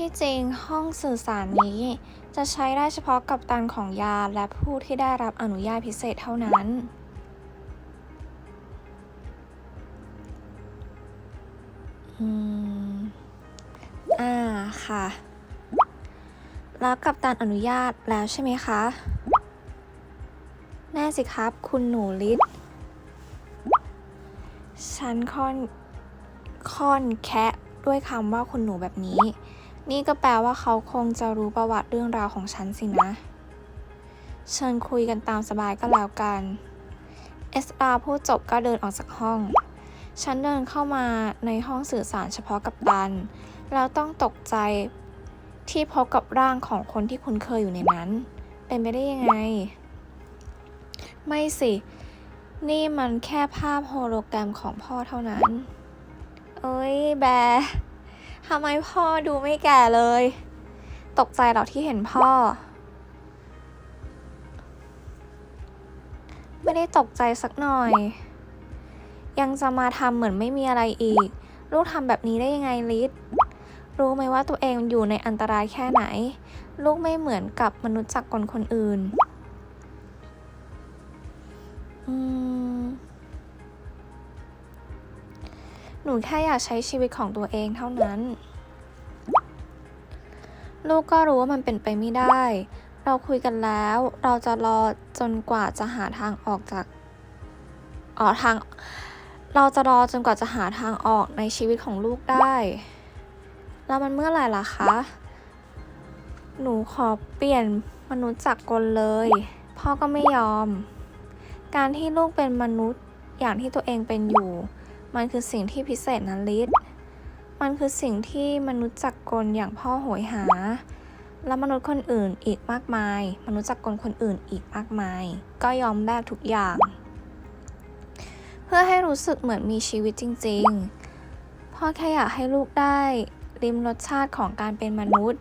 ที่จริงห้องสื่อสารนี้ จะใช้ได้เฉพาะกัปตันของยาและผู้ที่ได้รับอนุญาตพิเศษเท่านั้น อืม อ่า ค่ะ รับกัปตันอนุญาตแล้วใช่ไหมคะ แน่สิครับ คุณหนูลิศฉันค่อนค่อนแคะด้วยคำว่าคุณหนูแบบนี้ นี่ก็แปลว่าเขาคงจะรู้ประวัติเรื่องราวของฉันสินะ เชิญคุยกันตามสบายก็แล้วกัน SR พูดจบก็เดินออกจากห้อง ฉันเดินเข้ามาในห้องสื่อสารเฉพาะกับตัน แล้วต้องตกใจที่พบกับร่างของคนที่คุ้นเคยอยู่ในนั้น เป็นไปได้ยังไง ไม่สิ นี่มันแค่ภาพโฮโลแกรมของพ่อเท่านั้น เอ้ยแบ ทำไมพ่อดูไม่แก่เลย ตกใจเหรอที่เห็นพ่อ ไม่ได้ตกใจสักหน่อย ยังจะมาทำเหมือนไม่มีอะไรอีก ลูกทำแบบนี้ได้ยังไงลิศรู้ไหมว่าตัวเองอยู่ในอันตรายแค่ไหน ลูกไม่เหมือนกับมนุษย์จักรกลคนอื่น อืม หนูแค่อยากใช้ชีวิตของตัวเองเท่านั้น ลูกก็รู้ว่ามันเป็นไปไม่ได้ เราคุยกันแล้ว เราจะรอจนกว่าจะหาทางออกจากอ๋อทาง เราจะรอจนกว่าจะหาทางออกในชีวิตของลูกได้ แล้วมันเมื่อไหร่ล่ะคะ หนูขอเปลี่ยนมนุษย์จากกลเลย พ่อก็ไม่ยอม การที่ลูกเป็นมนุษย์อย่างที่ตัวเองเป็นอยู่ มันคือสิ่งที่พิเศษนะลิศมันคือสิ่งที่มนุษย์จักรกลอย่างพ่อโหยหา และมนุษย์คนอื่นอีกมากมาย มนุษย์จักรกลคนอื่นอีกมากมาย ก็ยอมแลกทุกอย่าง เพื่อให้รู้สึกเหมือนมีชีวิตจริง ๆ พ่อแค่อยากให้ลูกได้ริมรสชาติของการเป็นมนุษย์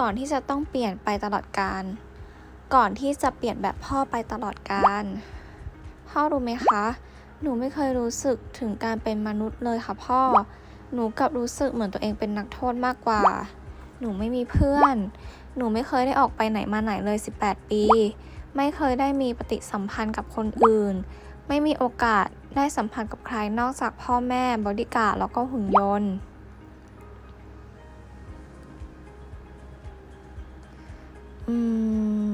ก่อนที่จะต้องเปลี่ยนไปตลอดกาลก่อนที่จะเปลี่ยนแบบพ่อไปตลอดกาลพ่อรู้ไหมคะ หนูไม่เคยรู้สึกถึงการเป็นมนุษย์เลยค่ะพ่อ หนูกลับรู้สึกเหมือนตัวเองเป็นนักโทษมากกว่า หนูไม่มีเพื่อน หนูไม่เคยได้ออกไปไหนมาไหนเลย 18 ปี ไม่เคยได้มีปฏิสัมพันธ์กับคนอื่น ไม่มีโอกาสได้สัมพันธ์กับใครนอกจากพ่อแม่บอดี้การ์ดแล้วก็หุ่นยนต์อืม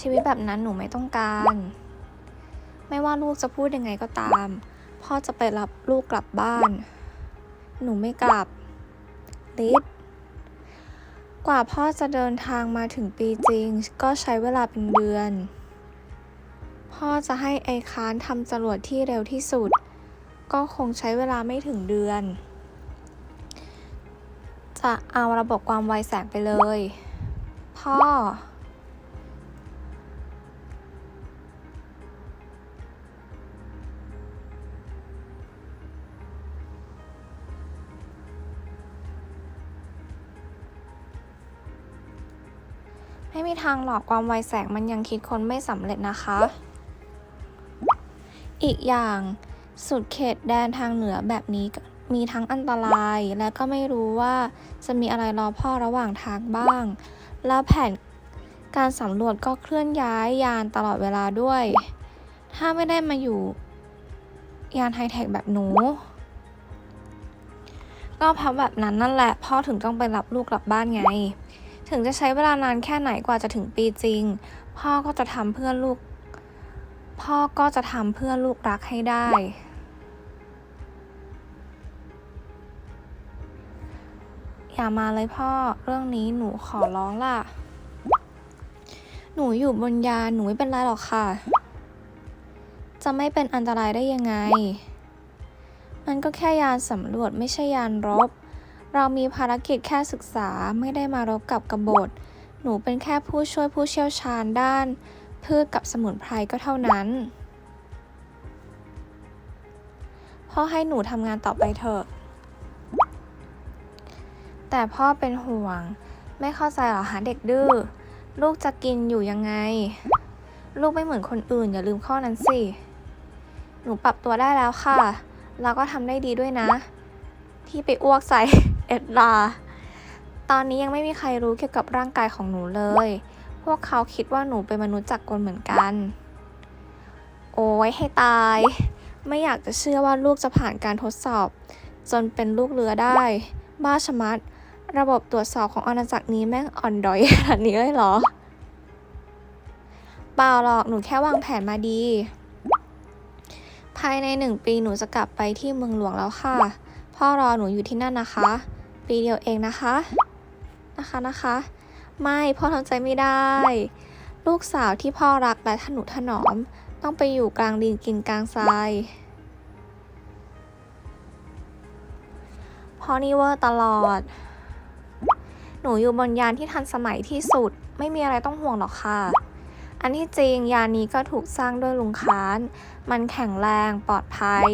ชีวิตแบบนั้นหนูไม่ต้องการ ไม่ว่าลูกจะพูดยังไงก็ตาม พ่อจะไปรับลูกกลับบ้าน หนูไม่กลับลิศกว่าพ่อจะเดินทางมาถึงปีจริง ก็ใช้เวลาเป็นเดือน พ่อจะให้ไอค้านทำจรวดที่เร็วที่สุด ก็คงใช้เวลาไม่ถึงเดือน จะเอาระบบความไวแสงไปเลย พ่อ ไม่มีทางหรอกความไวแสงมันยังคิดคนไม่สำเร็จนะคะ อีกอย่างสุดเขตแดนทางเหนือแบบนี้มีทั้งอันตราย และก็ไม่รู้ว่าจะมีอะไรรอพ่อระหว่างทางบ้าง แล้วแผนการสำรวจก็เคลื่อนย้ายยานตลอดเวลาด้วย ถ้าไม่ได้มาอยู่ยานไฮเทคแบบหนู ก็พราะแบบนั้นนั่นแหละ พ่อถึงต้องไปรับลูกกลับบ้านไง ถึงจะใช้เวลานานแค่ไหนกว่าจะถึงปีจริง พ่อก็จะทำเพื่อลูก พ่อก็จะทำเพื่อลูกรักให้ได้ อย่ามาเลยพ่อเรื่องนี้หนูขอร้องล่ะ หนูอยู่บนยานหนูไม่เป็นไรหรอกค่ะ จะไม่เป็นอันตรายได้ยังไง มันก็แค่ยานสำรวจไม่ใช่ยานรบ เรามีภารกิจแค่ศึกษาไม่ได้มารบกับกบฏ หนูเป็นแค่ผู้ช่วยผู้เชี่ยวชาญด้าน พืชกับสมุนไพรก็เท่านั้นพ่อให้หนูทำงานต่อไปเถอะ แต่พ่อเป็นห่วง ไม่เข้าใจหรอหาเด็กดื้อ ลูกจะกินอยู่ยังไง ลูกไม่เหมือนคนอื่น อย่าลืมข้อนั้นสิ หนูปรับตัวได้แล้วค่ะ แล้วก็ทำได้ดีด้วยนะ ที่ไปอ้วกใส่ เอ็ดลา ตอนนี้ยังไม่มีใครรู้เกี่ยวกับร่างกายของหนูเลย พวกเขาคิดว่าหนูเป็นมนุษย์จักรกลเหมือนกัน โอ้ยให้ตาย ไม่อยากจะเชื่อว่าลูกจะผ่านการทดสอบ จนเป็นลูกเรือได้ บ้าชะมัด ระบบตรวจสอบของอาณาจักรนี้แม่งอ่อนดอยขนาดนี้เลยเหรอ เปล่าหรอก หนูแค่วางแผนมาดีภายในหนึ่งปีหนูจะกลับไปที่เมืองหลวงแล้วค่ะ พ่อรอหนูอยู่ที่นั่นนะคะ ปีเดียวเองนะคะ นะคะนะคะ ไม่พ่อทำใจไม่ได้ ลูกสาวที่พ่อรักและถนุถนอม ต้องไปอยู่กลางดินกินกลางทรายพ่อนี่เวอร์ตลอด หนูอยู่บนยานที่ทันสมัยที่สุด ไม่มีอะไรต้องห่วงหรอกค่ะ อันที่จริงยานนี้ก็ถูกสร้างด้วยลุงค้าน มันแข็งแรงปลอดภัย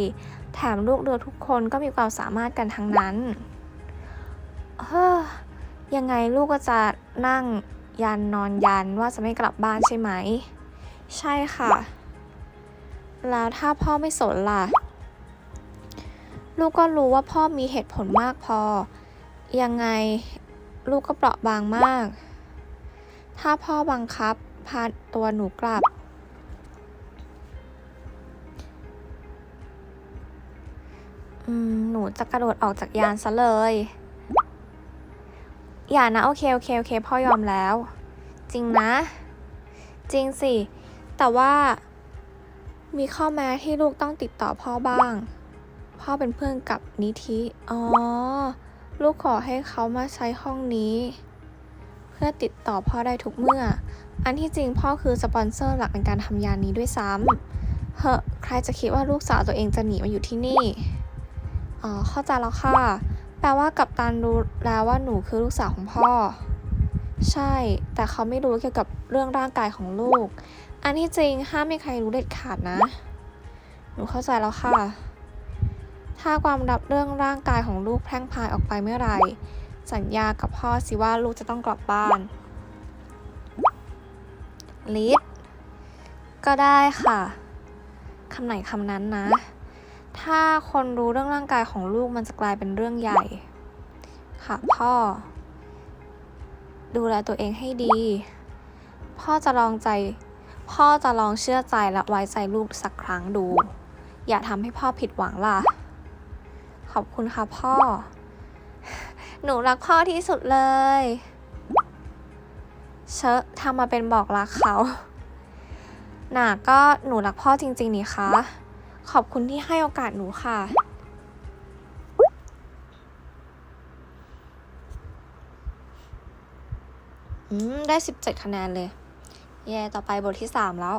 แถมลูกเรือทุกคนก็มีความสามารถกันทั้งนั้น เฮ้อยังไงลูกก็จะนั่งยันนอนยันว่าจะไม่กลับบ้านใช่ไหม ใช่ค่ะ แล้วถ้าพ่อไม่สนล่ะ ลูกก็รู้ว่าพ่อมีเหตุผลมากพอ ยังไงลูกก็เปราะบางมาก ถ้าพ่อบังคับพาตัวหนูกลับ หนูจะกระโดดออกจากยานซะเลย อย่านะ โอเค โอเค โอเค พ่อยอมแล้ว จริงนะ จริงสิ แต่ว่า มีข้อแม้ที่ลูกต้องติดต่อพ่อบ้าง พ่อเป็นเพื่อนกับนิธิอ๋อ ลูกขอให้เขามาใช้ห้องนี้ เพื่อติดต่อพ่อได้ทุกเมื่อ อันที่จริงพ่อคือสปอนเซอร์หลักในการทำยานนี้ด้วยซ้ำเฮ้อใครจะคิดว่าลูกสาวตัวเองจะหนีมาอยู่ที่นี่ อ๋อ เข้าใจแล้วค่ะ แปลว่ากัปตันรู้แล้วว่าหนูคือลูกสาวของพ่อ ใช่ แต่เขาไม่รู้เกี่ยวกับเรื่องร่างกายของลูก อันที่จริงห้ามไม่ใครรู้เด็ดขาดนะ หนูเข้าใจแล้วค่ะ ถ้าความลับเรื่องร่างกายของลูกแพร่งพายออกไปเมื่อไหร่สัญญากับพ่อสิว่าลูกจะต้องกลับบ้านลิศก็ได้ค่ะ คำไหนคำนั้นนะ ถ้าคนรู้เรื่องร่างกายของลูกมันจะกลายเป็นเรื่องใหญ่ ค่ะพ่อ ดูแลตัวเองให้ดี พ่อจะลองใจ พ่อจะลองเชื่อใจและไว้ใจลูกสักครั้งดู อย่าทำให้พ่อผิดหวังล่ะ ขอบคุณค่ะพ่อ หนูรักพ่อที่สุดเลย เชอะทำมาเป็นบอกรักเขา หน่ะก็หนูรักพ่อจริง ๆ นี่คะ ขอบคุณที่ให้โอกาสหนูค่ะ อืม ได้สิบเจ็ดคะแนนเลย เย่ ต่อไปบทที่สามแล้ว